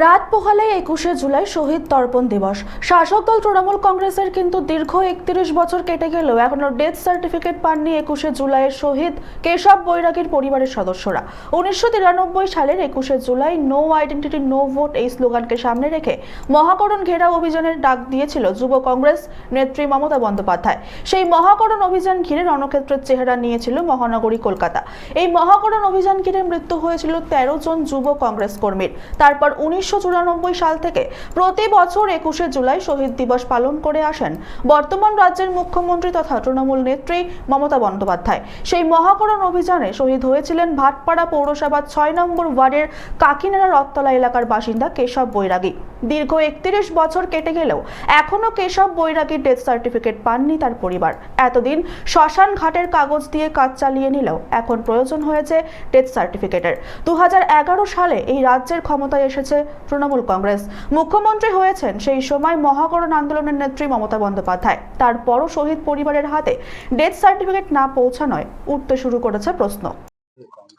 রাত পোহালে একুশে জুলাই শহীদ তর্পণ দিবস। শাসক দল তৃণমূল কংগ্রেসের কিন্তু দীর্ঘ একত্রিশ বছর কেটে গেলেও এখনও ডেথ সার্টিফিকেট পাননি একুশে জুলাইয়ের শহীদ কেশব বৈরাগীর পরিবারের সদস্যরা। উনিশশো তিরানব্বই সালের একুশে July no identity, no vote এই স্লোগানকে সামনে রেখে মহাকরণ ঘেরা অভিযানের ডাক দিয়েছিল যুব কংগ্রেস নেত্রী মমতা বন্দ্যোপাধ্যায়। সেই মহাকরণ অভিযান ঘিরে রণক্ষেত্রের চেহারা নিয়েছিল মহানগরী কলকাতা। এই মহাকরণ অভিযান ঘিরে মৃত্যু হয়েছিল তেরো জন যুব কংগ্রেস কর্মীর। তারপর উনিশশো চুরানব্বই সাল থেকে প্রতি বছর একুশে জুলাই শহীদ দিবস পালন করে আসেন বর্তমান রাজ্যের মুখ্যমন্ত্রী তথা তৃণমূল নেত্রী মমতা বন্দ্যোপাধ্যায়। সেই মহাকরণ অভিযানে শহীদ হয়েছিলেন ভাটপাড়া পৌরসভার ছয় নম্বর ওয়ার্ডের কাকিনাড়া রথতলা এলাকার বাসিন্দা কেশব বৈরাগী। দীর্ঘ একত্রিশ বছর কেটে গেলেও এখনও কেশব বৈরাগীর ডেথ সার্টিফিকেট পাননি তার পরিবার। এতদিন শ্মশান ঘাটের কাগজ দিয়ে কাজ চালিয়ে নিলেও এখন প্রয়োজন হয়েছে ডেথ সার্টিফিকেটের। দু হাজার এগারো সালে এই রাজ্যের ক্ষমতায় এসেছে তৃণমূল কংগ্রেস। মুখ্যমন্ত্রী হয়েছেন সেই সময় মহাকরণ আন্দোলনের নেত্রী মমতা বন্দ্যোপাধ্যায়। তারপরও শহীদ পরিবারের হাতে ডেথ সার্টিফিকেট না পৌঁছানোয় উঠতে শুরু করেছে প্রশ্ন।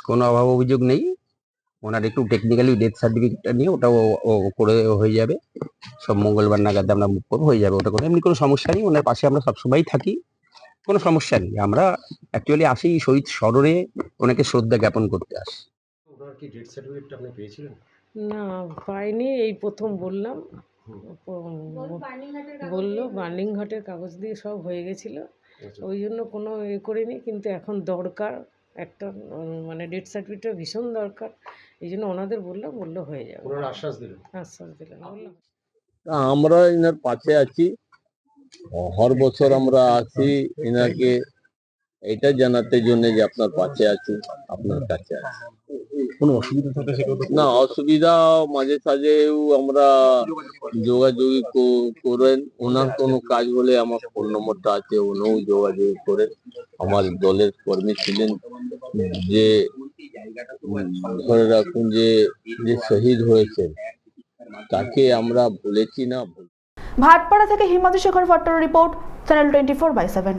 কোনো অভাব অভিযোগ নেই। ওনার একটু টেকনিক্যালি ডেথ সার্টিফিকেটটা নিয়ে ওটাও ও করে হয়ে যাবে। সব মঙ্গলবার নাগাদ আমরা মুখ করব হয়ে যাবে ওটা কোনো। এমনি কোনো সমস্যা নেই। ওনার পাশে আমরা সবসময়ই থাকি। কোনো সমস্যা নেই। আমরা অ্যাকচুয়ালি আসি শহীদ স্মরণে ওনাকে শ্রদ্ধা জ্ঞাপন করতে আসি। ওনার কি ডেথ সার্টিফিকেটটা আপনি পেয়েছিলেন? না পাইনি এই প্রথম বললাম। বলল বার্নিং ঘাটের কাগজ দিয়ে সব হয়ে গেছিল। আচ্ছা। ওই জন্য কোনো এ করিনি কিন্তু এখন দরকার একটা মানে ডেথ সার্টিফিকেটটা ভীষণ দরকার। এই জন্য ওনাদের বললাম বলল হয়ে যাবে। আশ্বাস দিলেন। আশ্বাস দিলাম বললাম তা আমরা এনার পাশে আছি। হর বছর আমরা আসি এনাকে এটা জানাতে জন্য যে আপনার পাশে আছি আপনার কাছে আছি। কোনো অসুবিধা থাকলে সেটা না অসুবিধা মাঝে সাঝেও আমরা যোগাযোগ করেন। ওনার কোনো কাজ হলে আমার ফোন নম্বরটা আছে উনিও যোগাযোগ করেন। আমার দলের কর্মী ছিলেন যে ধরে রাখুন যে যে শহীদ হয়েছে তাকে আমরা ভুলেছি না। ভাটপাড়া থেকে Himadri Shekhar ভট্টর report channel twenty four by seven.